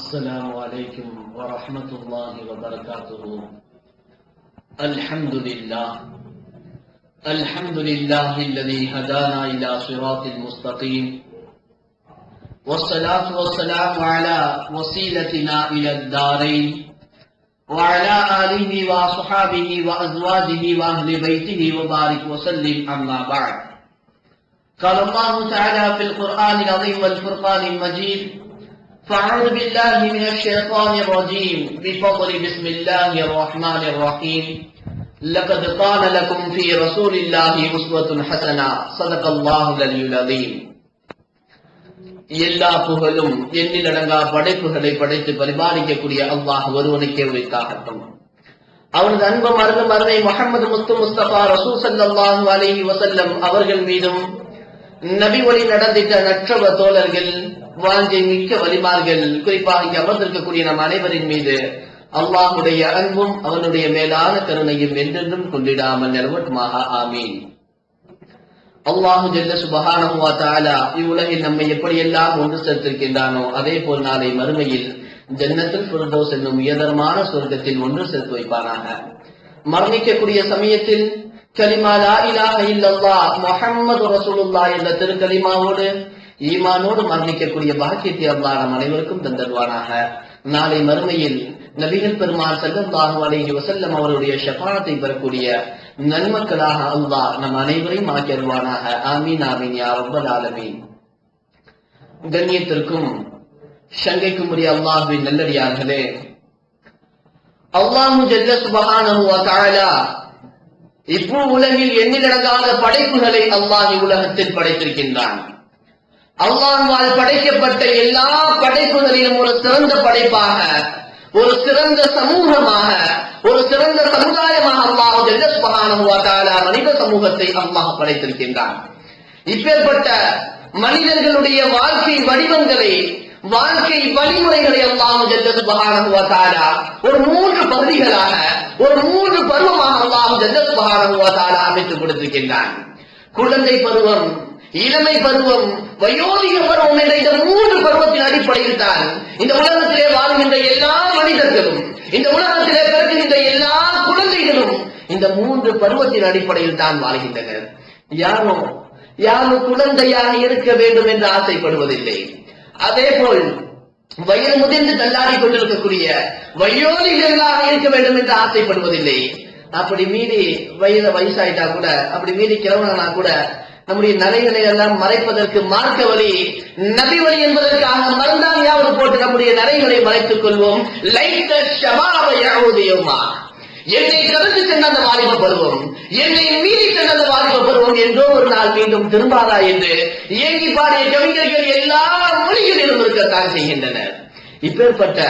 السلام عليكم ورحمة الله وبركاته. الحمد لله. الحمد لله الذي هدانا إلى صراط المستقيم. والصلاة والسلام على وسيلتنا إلى الدارين. وعلى آله وصحابه وأزواجه وأهل بيته وبارك وسلم أما بعد. قال الله تعالى في القرآن العظيم والفرقان المجيد فأعوذ بالله من الشيطان الرجيم بفضل بسم الله الرحمن الرحيم لقد كان لكم في رسول الله أسوة حسنة صدق الله العلي العظيم எல்லா புகழும் எண்ணிலடங்கா படைப்புகளை படைத்து பரிபாலிக்கக்கூடிய அல்லாஹ் ஒருவனுக்கே உரித்தாகட்டும் அவனது அன்பு மருந்து மருதை முகமது முஸ்து முஸ்தபா ரசூ சல்லாஹு அலைஹி வசல்லம் அவர்கள் மீதும் நபி வழி நடந்திட்ட நற்றவ தோழர்கள் வாழ்க்கை மிக்க வலிமார்கள் குறிப்பாக இங்கு அமர்ந்திருக்கக்கூடிய நம் அனைவரின் மீது அல்லாஹுடைய அன்பும் அவனுடைய மேலான கருணையும் என்றென்றும் கொண்டிடாமல் நிலவட்டுமாக. ஆமீன். அல்லாஹு ஜெல்ல சுபஹானஹு தாலா இவ்வுலகில் நம்மை எப்படியெல்லாம் ஒன்று சேர்த்திருக்கின்றானோ அதே போல் நாளை மறுமையில் ஜன்னத்தில் ஃபிர்தௌஸ் என்னும் உயர்தரமான சொர்க்கத்தில் ஒன்று சேர்த்து வைப்பானாக. மரணிக்கக்கூடிய சமயத்தில் கலிமா லா இலாஹ இல்லல்லாஹ் முஹம்மது ரசூலுல்லாஹ் என்ற திருக்கலிமாவோடு ஈமானோடு மரணிக்கக்கூடிய பாக்கியத்தை அல்லா நம் அனைவருக்கும் தந்தருவானாக. நாளை மறுமையில் நபிகள் பெருமாள் செல்லல்லாஹு அலைஹி வசல்லம் அவருடைய ஷபானத்தை பெறக்கூடிய நன்மக்களாக அல்லாஹ் நம் அனைவரையும் ஆக்கியருவானாக. ஆமீன் ஆமீன் யா ரப்பல் ஆலமீன். கண்ணியத்திற்கும் சங்கைக்கும் உரிய அல்லாஹுவின் நல்லடியார்களே அல்லாஹு ஜல்ல சுபஹானஹு வ தஆலா இப்போ உலகில் எண்ணிலடங்காத படைப்புகளை அல்லாஹ் உலகத்தில் படைத்திருக்கின்றான். அல்லாஹால் படைக்கப்பட்ட எல்லா படைப்புகளிலும் ஒரு சிறந்த படைப்பாக ஒரு சிறந்த சமூகமாக ஒரு சிறந்த சமுதாயமாக அல்லாஹ் ஜெல்லஸ்பகான மனித சமூகத்தை அல்லாஹ் படைத்திருக்கின்றான். இப்பேற்பட்ட மனிதர்களுடைய வாழ்க்கை வடிவங்களை வாழ்க்கை வழிமுறைகளை அல்லாஹ் ஜெல்லஸ்பகான ஒரு மூன்று பகுதிகளாக ஒரு மூன்று பருவமாக அல்லாஹ் ஜெல்லஸ்பகான அமைத்துக் கொடுத்திருக்கின்றான். குழந்தை பருவம் இளமை பருவம் வயோதிக பருவம் என்ற இந்த மூன்று பருவத்தின் அடிப்படையில் தான் இந்த உலகத்திலே வாழ்கின்ற எல்லா மனிதர்களும் இந்த உலகத்திலே பிறக்கின்ற எல்லா குழந்தைகளும் இந்த மூன்று பருவத்தின் அடிப்படையில் தான் வாழ்கின்றனர். யாரும் யாரும் குழந்தையாக இருக்க வேண்டும் என்று ஆசைப்படுவதில்லை. அதே போல் வயது முதிர்ந்து தள்ளாடி கொண்டிருக்கக்கூடிய வயோதிகளாக இருக்க வேண்டும் என்று ஆசைப்படுவதில்லை. அப்படி மீறி வயது வயசாயிட்டா கூட அப்படி மீறி கிழவனா கூட நம்முடைய நரைகளை எல்லாம் மறைப்பதற்கு மார்க்க வழி நபி வழி என்பதற்காக மருந்தாங்கியாவது போட்டு நம்முடைய நரைகளை மறைத்துக் கொள்வோம். என்னை கடந்து சென்ற அந்த வாலிபப்படுவோம் என்னை மீறி சென்ற அந்த வாலிப என்றோ ஒரு நாள் மீண்டும் திரும்பாதா என்று இயங்கி பாடிய கவிஞர்கள் எல்லா மொழிகளிலும் இருக்கத்தான் செய்கின்றனர். இப்பேற்பட்ட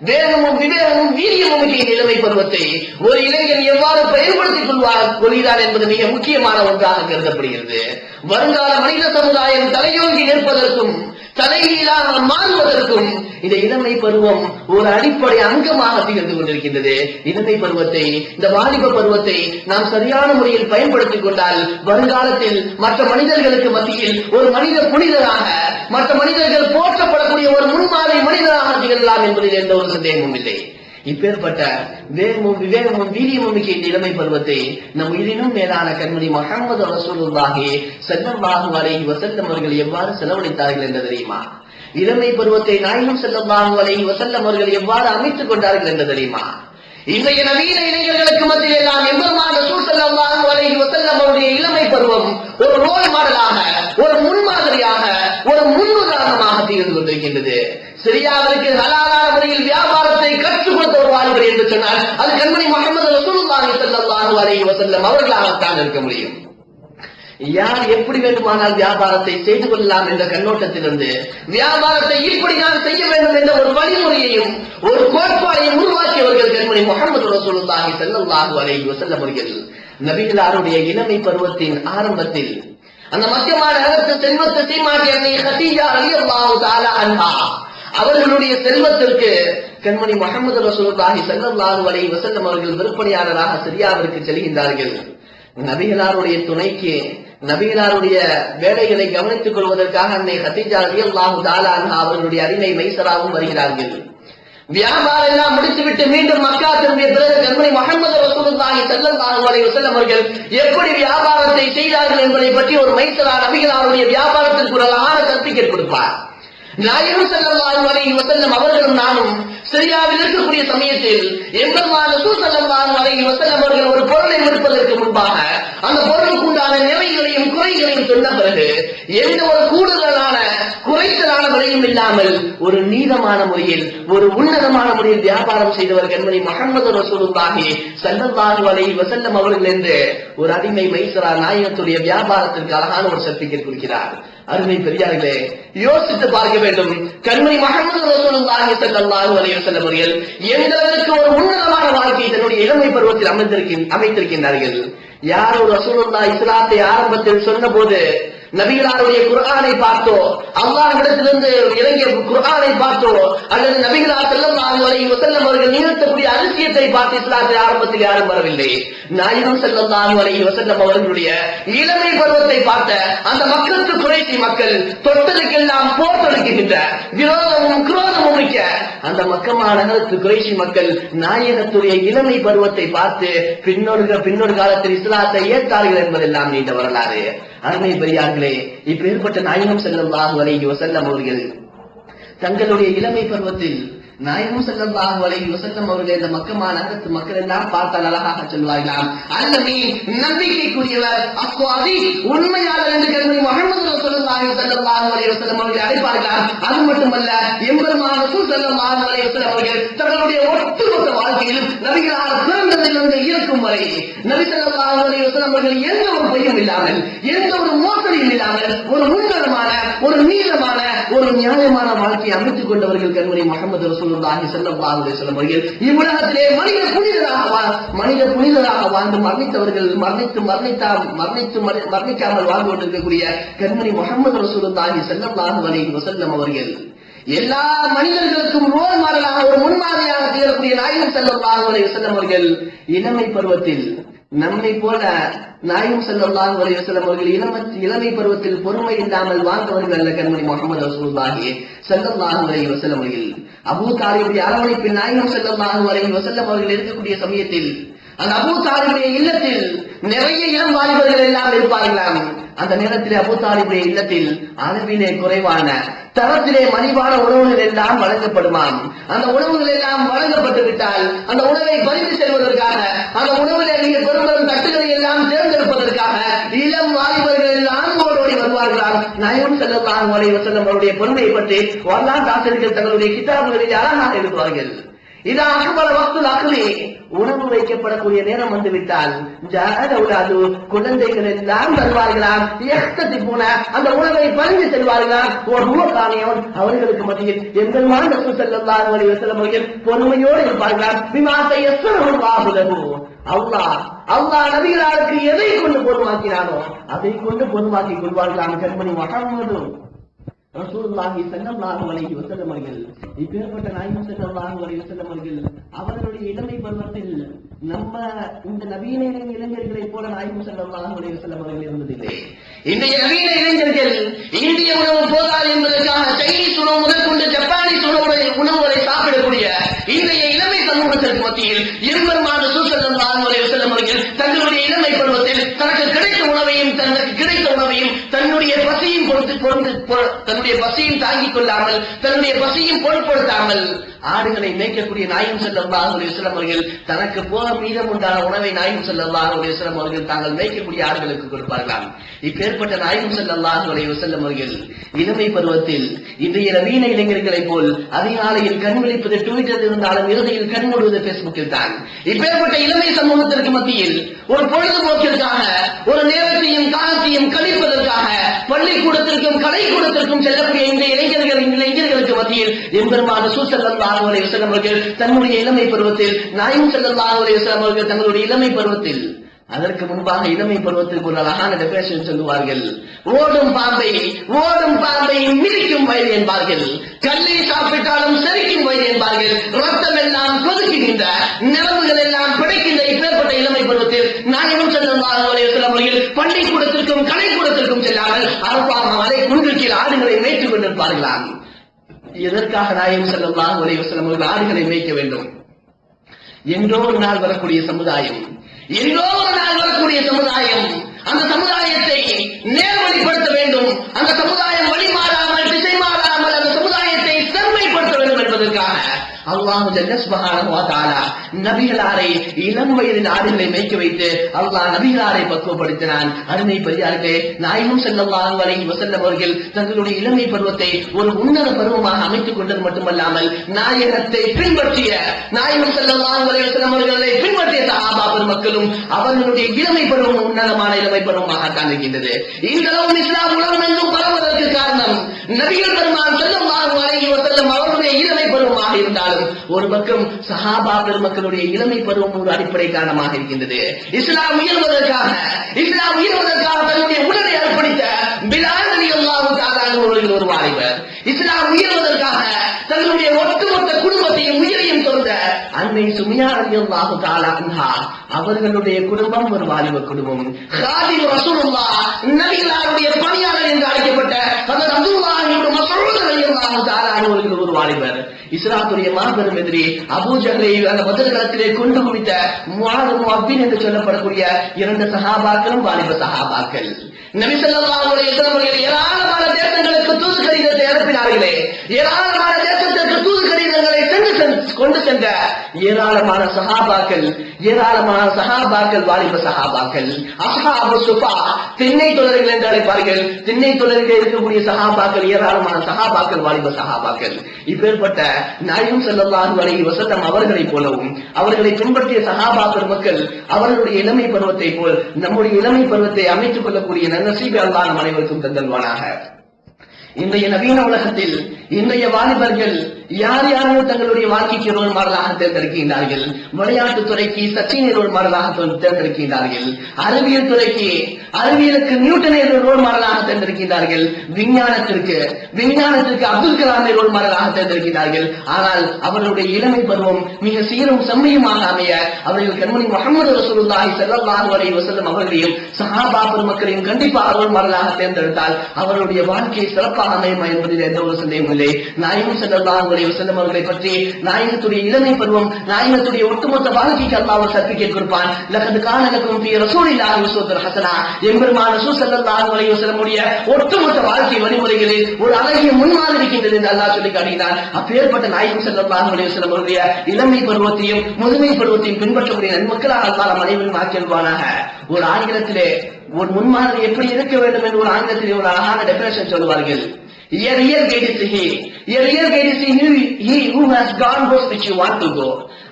வேகமும் விவேகமும் வீரியமும் நிலைமை பருவத்தை ஒரு இளைஞன் எவ்வாறு பயன்படுத்திக் கொள்வார் கொள்கிறார் என்பது மிக முக்கியமான ஒன்றாக கருதப்படுகிறது. வருங்கால மனித சமுதாயம் தலையோங்கி நிற்பதற்கும் தலைகீழாக மாறுவதற்கும் இந்த இளமை பருவம் ஒரு அடிப்படை அங்கமாக திகழ்ந்து கொண்டிருக்கின்றது. இளமை பருவத்தை இந்த வாலிப பருவத்தை நாம் சரியான முறையில் பயன்படுத்திக் கொண்டால் வருங்காலத்தில் மற்ற மனிதர்களுக்கு மத்தியில் ஒரு மனித புனிதராக மற்ற மனிதர்கள் போற்றப்படக்கூடிய ஒரு முன்மாதிரி மனிதராக திகழலாம் என்பதில் எந்த ஒரு சந்தேகமும் இல்லை. இப்பேற்பட்ட வேகமும் விவேகமும் வீரியமும் மிக்க இந்த இளமை பருவத்தை நம் உயிரினும் மேலான கண்மணி முகமது ரசூலுல்லாஹி செல்லல்லாஹு அலைஹி வசல்லம் அவர்கள் எவ்வாறு செலவழித்தார்கள் என்று தெரியுமா? இளமை பருவத்தை நாயகம் செல்லல்லாஹு அலைஹி வசல்லம் அவர்கள் எவ்வாறு அமைத்துக் கொண்டார்கள் என்று தெரியுமா? இன்றைய நவீன இளைஞர்களுக்கு மத்தியில் எல்லாம் எம்பெருமான சூழ்சல்லாஹு அலைஹி வசல்லம் அவருடைய இளமை பருவம் ஒரு ரோல் மாடலாக ஒரு முன்மாதிரியாக ஒரு முன் திகழ்ந்து கொண்டிருக்கின்றது. சிரியாவிற்கு ஹலாலான முறையில் வியாபாரத்தை கற்றுக் கொடுத்த ஒரு வாழ்வர் என்று சொன்னால் அது கண்மணி முகமது ரசூலுல்லாஹி ஸல்லல்லாஹு அலைஹி வஸல்லம் அவர்களாகத்தான் இருக்க முடியும். யார் எப்படி வேண்டுமானால் வியாபாரத்தை செய்து கொள்ளலாம் என்ற கண்ணோட்டத்திலிருந்து வியாபாரத்தை இப்படிதான் செய்ய வேண்டும் என்ற ஒரு வழிமுறையையும் ஒரு கோட்பாடையும் உருவாக்கியவர்கள் கண்மணி முகமது ரசூலுல்லாஹி ஸல்லல்லாஹு அலைஹி வஸல்லம் அவர்கள். நபிகளாருடைய இளமை பருவத்தின் ஆரம்பத்தில் அந்த மத்தியமான நகரத்து செல்வத்தை சீமாட்டி அவர்களுடைய செல்வத்திற்கு கண்மணி முகமது ரசூலுல்லாஹி சல்லல்லாஹு அலைஹி வஸல்லம் அவர்கள் விற்பனையாளராக சிரியாவிற்கு செல்கின்றார்கள். நபிகளாருடைய துணைக்கு நபிகளாருடைய வேலைகளை கவனித்துக் கொள்வதற்காக அன்னை ஹதீஜா அலி அல்லாஹு தாலா அவர்களுடைய அடிமை மைசராவும் வருகிறார்கள். வியாபாரம் எல்லாம் முடித்துவிட்டு மீண்டும் மக்கா திரும்பிய பிறகு கண்மணி முகமது ரசூலுல்லாஹி சல்லல்லாஹு அலைஹி வஸல்லம் அவர்கள் எப்படி வியாபாரத்தை செய்தார்கள் என்பதை பற்றி ஒரு மைசரா அவருடைய வியாபாரத்திற்கு ஒரு அழகான கற்பிக்க கொடுப்பார். நாயகம் ஸல்லல்லாஹு அலைஹி வஸல்லம் அவர்களும் நானும் சிரியாவில் இருக்கக்கூடிய சமயத்தில் எம்பெருமான் ரசூல் அலைஹி வஸல்லம் அவர்கள் ஒரு பொருளை விடுப்பதற்கு முன்பாக அந்த பொருளுக்கு உண்டான நிலைகளையும் குறைகளையும் சொன்ன பிறகு எந்த ஒரு கூடுதலான குறைச்சலான விலையும் இல்லாமல் ஒரு நீதமான முறையில் ஒரு உன்னதமான முறையில் வியாபாரம் செய்தவர் கண்மணி மகமது ரசூலுல்லாஹி சல்லல்லாஹு அலைஹி வஸல்லம் அவர்கள் என்று ஒரு அடிமை மைசரா நாயகத்துடைய வியாபாரத்திற்கு அழகான ஒரு சர்டிபிகேட் கொடுக்கிறார். அருமை பெரியார்களே யோசித்து பார்க்க வேண்டும். கண்மணி மகமது ரசூலுல்லாஹி ஸல்லல்லாஹு அலைஹி வஸல்லம் அவர்கள் எந்த அளவுக்கு ஒரு உன்னதமான வாழ்க்கையை தன்னுடைய இளமை பருவத்தில் அமைந்திருக்கின் அமைத்திருக்கின்றார்கள். யார் ஒரு ரசூலுல்லாஹ் இஸ்லாத்தை ஆரம்பத்தில் சொன்னபோது நபிகளாருடைய குரானை பார்த்தோ அல்லாஹிடத்திலிருந்து இறங்கிய குரானை பார்த்தோ அல்லது நபிகளார் செல்லம் வரை வஸல்லம் அவர்கள் நிகழ்த்தக்கூடிய அதிசயத்தை பார்த்து இஸ்லாத்தை ஆரம்பத்தில் யாரும் வரவில்லை. நாயகம் செல்லம் வரை வசல்லம் அவர்களுடைய இளமை பருவத்தை பார்த்த அந்த மக்களுக்கு குறைச்சி மக்கள் தொட்டலுக்கெல்லாம் போர் தொடுக்கின்ற விரோதமும் குரோதமும் மிக்க அந்த மக்கமா நகரத்து மக்கள் நாயகத்துடைய இளமை பருவத்தை பார்த்து பின்னொரு பின்னொரு காலத்தில் இஸ்லாத்தை ஏற்றார்கள் என்பதெல்லாம் நீண்ட வரலாறு. அருமை பெரியார்களே இப்பேற்பட்ட நாயகம் செல்லல்லாஹு வரை வஸல்லம் அவர்கள் தங்களுடைய இளமை பருவத்தில் நாயகம் செல்லல்லாஹு அலைஹி வஸல்லம் அவர்கள் இந்த மக்கமா நகரத்து மக்கள் எல்லாம் பார்த்தால் அழகாக சொல்வார்களாம். அல்லது நம்பிக்கைக்குரியவர் அப்போ அதி உண்மையாளர் என்று கருமணி முகமது ரசூலுல்லாஹி ஸல்லல்லாஹு அலைஹி வஸல்லம் அவர்களை அழைப்பார்களாம். அது மட்டுமல்ல எம்பெருமான் ரசூல் ஸல்லல்லாஹு அலைஹி வஸல்லம் அவர்கள் தங்களுடைய ஒட்டுமொத்த வாழ்க்கையிலும் நபிகளார் பிறந்ததிலிருந்து இருக்கும் வரை நபி ஸல்லல்லாஹு அலைஹி வஸல்லம் அவர்கள் எந்த ஒரு பையும் இல்லாமல் எந்த ஒரு மோசடியும் இல்லாமல் ஒரு உன்னதமான ஒரு நீளமான ஒரு நியாயமான வாழ்க்கையை அமைத்துக் கொண்டவர்கள் கண்மணி முகமது ரசூலுல்லாஹி ஸல்லல்லாஹு அலைஹி வஸல்லம் அவர்கள் இவ்வுலகத்திலே மனித புனிதராக மனித புனிதராக வாழ்ந்து மரணித்தவர்கள் மரணித்து மரணித்தா மரணித்து மரணிக்காமல் வாழ்ந்து கொண்டிருக்கக்கூடிய கண்மணி முகமது ரசூலுல்லாஹி ஸல்லல்லாஹு அலைஹி வஸல்லம் அவர்கள். எல்லா மனிதர்களுக்கும் ரோல் மாடலாக ஒரு முன்மாதிரியாக திகழக்கூடிய நாயகம் ஸல்லல்லாஹு அலைஹி வஸல்லம் அவர்கள். இளமை பருவத்தில் நம்மை போல நாயும் ஸல்லல்லாஹு அலைஹி வஸல்லம் அவர்கள் இளம இளமை பருவத்தில் பொறுமை இல்லாமல் வாழ்ந்தவர்கள் அல்ல கண்மணி முகமது ரசூலுல்லாஹி ஸல்லல்லாஹு வரை வஸல்லம் அவர்கள். அபூ தாரியுடைய அரவணைப்பில் நாயும் ஸல்லல்லாஹு வரை வஸல்லம் அவர்கள் இருக்கக்கூடிய சமயத்தில் அந்த அபூ தாரியுடைய இல்லத்தில் நிறைய இளம் வாலிபர்கள் எல்லாம் இருப்பார்களாம். அந்த நேரத்தில் அபூ தாரியுடைய இல்லத்தில் அளவிலே குறைவான தரத்திலே மலிவான உணவுகள் எல்லாம் வழங்கப்படுமாம். அந்த உணவுகள் எல்லாம் வழங்க என்றால் அந்த உணவை பறித்து செல்வதற்காக அந்த உணவில் நீங்கள் பெரும்பெரும் தட்டுகளை எல்லாம் தேர்ந்தெடுப்பதற்காக இளம் வாலிபர்கள் எல்லாம் ஓடோடி வருவார்களாம். நயம் செல்லலாம் வரை செல்லும் அவருடைய பொறுமையை பற்றி வரலாற்று ஆசிரியர்கள் தங்களுடைய கிதாபுகளில் அழகாக எழுதுவார்கள். இது அக்பர வக்துல் அகலி உணவு வைக்கப்படக்கூடிய நேரம் வந்துவிட்டால் ஜாதவுலாது குழந்தைகள் எல்லாம் வருவார்களாம் எத்தத்தி போன அந்த உணவை பறிந்து செல்வார்களாம். ஒரு ரூபானியவன் அவர்களுக்கு மத்தியில் எங்கள் மாண்ட செல்லலாம் வழி செல்லும் பொறுமையோடு இருப்பார்களாம். விமாசை எத்தனை பாபுலகு அல்லாஹ் அல்லாஹ் நபிகளாருக்கு எதை கொண்டு பொறுமாக்கினானோ அதை கொண்டு பொறுமாக்கி கொள்வார்களாம் கண்மணி முகம்மது ரசூலுல்லாஹி ஸல்லல்லாஹு அலைஹி வஸல்லம் அவர்கள் இப்பேற்பட்ட நாயகம் ஸல்லல்லாஹு அலைஹி வஸல்லம் அவர்கள் அவர்களுடைய இளமை பருவத்தில் நம்ம இந்த நவீன இளைஞர்களை போல நாயகம் ஸல்லல்லாஹு அலைஹி வஸல்லம் அவர்கள் இருந்ததில்லை. இன்றைய நவீன இளைஞர்கள் இந்திய உணவு போதாது என்பதற்காக சைனீஸ் உணவு முதற்கொண்டு ஜப்பானீஸ் உணவுகளை உணவுகளை சாப்பிடக்கூடிய இன்றைய இளமை சமூகத்திற்கு மத்தியில் இருவருமான சூசல்லாஹு அலைஹி வஸல்லம் அவர்கள் தங்களுடைய இளமை பருவத்தில் தனக்கு கிடைத்த உணவையும் தனக்கு கிடைத்த உணவையும் தன் பொழுது பொறுத்து தன்னுடைய பசியும் தாங்கிக் கொள்ளாமல் தன்னுடைய பசியும் பொருட்படுத்தாமல் ஆடுகளை மேய்க்கக்கூடிய நாயும் செல்லல்லாஹு அலைஹி அவர்கள் தனக்கு போக மீதம் உண்டான உணவை நாயும் செல்லல்லாஹு அலைஹி அவர்கள் தாங்கள் மேய்க்கக்கூடிய ஆடுகளுக்கு கொடுப்பார்களாம். இப்பேற்பட்ட நாயும் செல்லல்லாஹு அலைஹி அவர்கள் இளமை பருவத்தில் இன்றைய நவீன இளைஞர்களைப் போல் அதிகாலையில் கண் விழிப்பது ட்விட்டர் இருந்தாலும் இறுதியில் கண் முழுவது பேஸ்புக்கில் தான். இப்பேற்பட்ட இளமை சமூகத்திற்கு மத்தியில் ஒரு பொழுதுபோக்கிற்காக ஒரு நேரத்தையும் காலத்தையும் கழிப்பதற்காக பள்ளிக்கூடத்தில் பள்ளிக்கூடத்திற்கும் கலைக்கூடத்திற்கும் செல்லக்கூடிய இந்த இளைஞர்கள் இந்த இளைஞர்களுக்கு மத்தியில் எம்பெருமான சூசல்லாஹு அலைஹி அவர்கள் தன்னுடைய இளமை பருவத்தில் நாயும் செல்லல்லாஹு அலைஹி அவர்கள் தங்களுடைய இளமை பருவத்தில் அதற்கு முன்பாக இளமை பருவத்திற்கு ஒரு அழகான டெபினேஷன் சொல்லுவார்கள். ஓடும் பாம்பை ஓடும் பாம்பை மிதிக்கும் வயது என்பார்கள். கல்லை சாப்பிட்டாலும் செரிக்கும் வயது என்பார்கள். ரத்தம் எல்லாம் கொதிக்குகின்ற நிலவுகள் எல்லாம் பிடைக்கின்ற இப்பேற்பட்ட இளமை பருவத்தில் நாயகம் செல்லும் அலைஹி அவர்கள் பள்ளிக்கூடத்திற்கும் கலைக்கூடத்திற்கும் செல்லாமல் அரப்பாக மலை குன்றுக்கில் ஆடுகளை மேய்த்துக் கொண்டிருப்பார்களாம். எதற்காக நாயகம் செல்லும் ஒரே அவர்கள் ஆடுகளை மேய்க்க வேண்டும்? என்றோ ஒரு நாள் வரக்கூடிய சமுதாயம் என்றோ ஒரு நாள் வரக்கூடிய சமுதாயம் அந்த சமுதாயத்தை நேர்வழிப்படுத்த வேண்டும். அந்த சமுதாயம் வழி அல்லாஹு ஜல்ல சுப்ஹானஹு நபிகளாரை இளம் வயது நாடுகளை மேய்க்க வைத்து அல்லாஹ் நபிகளாரை பக்குவப்படுத்தினான். அருமை பெரியார்களே நாயகம் ஸல்லல்லாஹு வரை வஸல்லம் அவர்கள் தங்களுடைய இளமை பருவத்தை ஒரு உன்னத பருவமாக அமைத்துக் கொண்டது மட்டுமல்லாமல் நாயகத்தை பின்பற்றிய நாயகம் ஸல்லல்லாஹு அலைஹி வஸல்லம் அவர்களை பின்பற்றிய சஹாபா பெருமக்களும் அவர்களுடைய இளமை பருவம் உன்னதமான இளமை பருவமாகத்தான் இருக்கின்றது. இந்த இஸ்லாம் உலகம் என்றும் பரவுவதற்கு காரணம் நபிகள் பெருமான் ஸல்லல்லாஹு அலைஹி வஸல்லம் அவர்களுடைய இளமை பருவமாக இருந்தாலும் ஒரு பக்கம் சஹாபா பெருமக்களுடைய இளமை பருவம் ஒரு அடிப்படை காரணமாக இருக்கின்றது. இஸ்லாம் உயர்வதற்காக இஸ்லாம் உயர்வதற்காக தன்னுடைய உடலை அர்ப்பணித்த பிலால் ரலியல்லாஹு தஆலா அவர்கள் ஒரு வாலிபர் இஸ்லாம் உயர்வதற்காக தங்களுடைய ஒட்டுமொத்த குடும்பத்தையும் உயிரையும் தொந்த அன்னை சுமியா ரலியல்லாஹு அவர்களுடைய குடும்பம் ஒரு வாலிப குடும்பம். ஹாலில் ரசூலுல்லா நபிகளாருடைய பணியாளர் என்று அழைக்கப்பட்ட ஹஜ்ரத் அப்துல்லாஹ் இப்னு மஸ்ஊத் தாலா அவர்கள் ஒரு வாலிபர். இஸ்லாத்துடைய மாபெரும் எதிரி அபூஜகரை அந்த பதில்களத்திலே கொண்டு குவித்த முஆது முஅப்பின் என்று சொல்லப்படக்கூடிய இரண்டு சஹாபாக்களும் வாலிப சஹாபாக்கள். நபி ஸல்லல்லாஹு ஏராளமான தேசங்களுக்கு தூது கடிதத்தை அனுப்பினார்களே. ஏராளமான தேசத்திற்கு தூது கடிதங்களை சென்று கொண்டு சென்ற ஏராளமான சகாபாக்கள் ஏராளமான சகாபாக்கள் வாலிப சகாபாக்கள் அஸ்ஹாபு சுபா திண்ணை தொடர்கள் என்று அழைப்பார்கள். திண்ணை தொடர்கள் இருக்கக்கூடிய சகாபாக்கள் ஏராளமான சகாபாக்கள் வாலிப சகாபாக்கள் இப்பேற்பட்ட நாயும் ஸல்லல்லாஹு அலைஹி வஸல்லம் அவர்களை போலவும் அவர்களை பின்பற்றிய சகாபாக்கள் மக்கள் அவர்களுடைய இளமை பருவத்தை போல் நம்முடைய இளமை பருவத்தை அமைத்துக் கொள்ளக்கூடிய நன்னசீபை அல்லா நம் அனைவருக்கும் தந்தல்வானாக. இன்றைய நவீன உலகத்தில் இன்றைய வாலிபர்கள் யார் யாரையும் தங்களுடைய வாழ்க்கைக்கு ரோல் மாடலாக தேர்ந்தெடுக்கின்றார்கள்? விளையாட்டுத் துறைக்கு சச்சினை ரோல் மாடலாக தேர்ந்தெடுக்கின்றார்கள். அறிவியல் துறைக்கு அறிவியலுக்கு நியூட்டனை ரோல் மாடலாக தேர்ந்தெடுக்கின்றார்கள். விஞ்ஞானத்திற்கு விஞ்ஞானத்திற்கு அப்துல் கலாமை ரோல் மாடலாக தேர்ந்தெடுக்கின்றார்கள். ஆனால் அவர்களுடைய இளமை பருவம் மிக சீரும் செம்மையுமாக அமைய அவர்கள் கண்மணி முகமது ரசூலுல்லாஹி ஸல்லல்லாஹு அலைஹி வஸல்லம் அவர்களையும் சஹாபா பெருமக்களையும் கண்டிப்பாக ரோல் மாடலாக தேர்ந்தெடுத்தால் அவருடைய வாழ்க்கை சிறப்பாக அமையுமா என்பதில் எந்த ஒரு சந்தேகமும் இல்லை நாயகம் ஸல்லல்லாஹு அலைஹி அவர்களை பற்றி நாயகத்துடைய இளமை பருவம் நாயகத்துடைய ஒட்டுமொத்த வாழ்க்கைக்கு அல்லாஹ் ஒரு சர்டிபிகேட் கொடுப்பான். லகது கான லக்கும் ரசூல் இல்லாஹ் உஸ்வத்துன் ஹசனா. எம்பெருமான ரசூல் ஸல்லல்லாஹு அலைஹி வஸல்லம் ஒட்டுமொத்த வாழ்க்கை வழிமுறைகளில் ஒரு அழகிய முன்மாதிரி இருக்கின்றது என்று அல்லாஹ் சொல்லி காட்டுகிறான். அப்பேற்பட்ட நாயகம் ஸல்லல்லாஹு அலைஹி வஸல்லம் அவருடைய இளமை பருவத்தையும் முதுமை பருவத்தையும் பின்பற்றக்கூடிய நன்மக்களாக அல்லாஹ் நம் அனைவரும் ஆக்கியல்வானாக ஒரு ஆங்கிலத்திலே ஒரு முன்மாதிரி எப்படி இருக்க வேண்டும் என்று ஒரு ஆங்கிலத்திலே ஒரு அழகான டெபினேஷன் சொல்லுவார்கள். A here guided he. A here guided he, he who has gone goes which you want to go.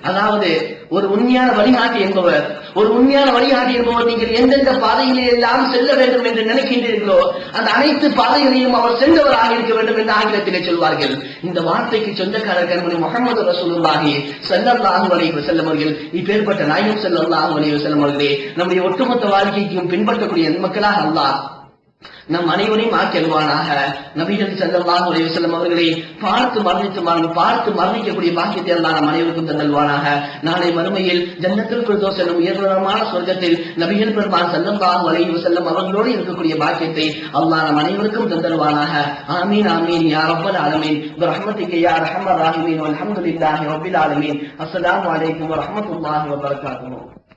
அதாவது ஒரு உண்மையான வழிகாட்டி என்பவர் ஒரு உண்மையான வழிகாட்டி என்பவர் நீங்கள் எந்தெந்த பாதையிலே எல்லாம் செல்ல வேண்டும் என்று நினைக்கின்றீர்களோ அந்த அனைத்து பாதைகளையும் அவர் சென்றவராக இருக்க வேண்டும் என்று ஆங்கிலத்திலே சொல்வார்கள் இந்த வார்த்தைக்கு சொந்தக்காரர் கண்மணி முகமது ரசூலுல்லாஹி ஸல்லல்லாஹு அலைஹி வஸல்லம் அவர்கள் இப்பேற்பட்ட நாயகம் ஸல்லல்லாஹு அலைஹி வஸல்லம் அவர்களே நம்முடைய ஒட்டுமொத்த வாழ்க்கைக்கும் பின்பற்றக்கூடிய மக்களாக அல்லாஹ் நம் அனைவரையும் ஆக்கிடுவானாக நபிகள் ஸல்லல்லாஹு அலைஹி செல்லும் அவர்களை பார்த்து மரணித்து மரணம் பார்த்து மரணிக்கக்கூடிய பாக்கியத்தை எல்லாம் நம் அனைவருக்கும் தந்தல்வானாக நாளை மறுமையில் ஜன்னத்துல் ஃபிர்தௌஸ் செல்லும் உயர்வரமான சொர்க்கத்தில் நபிகள் பெருமான் ஸல்லல்லாஹு அலைஹி செல்லும் அவர்களோடு இருக்கக்கூடிய பாக்கியத்தை அல்லாஹ் நம் அனைவருக்கும் தந்தல்வானாக ஆமீன் ஆமீன் யா ரப்பல் ஆலமீன். பிரஹ்மதிக யா ரஹமர் ராஹிமீன். வல்ஹம்துலில்லாஹி ரப்பில் ஆலமீன். அஸ்ஸலாமு அலைக்கும் வரஹ்மத்துல்லாஹி வபரகாத்துஹு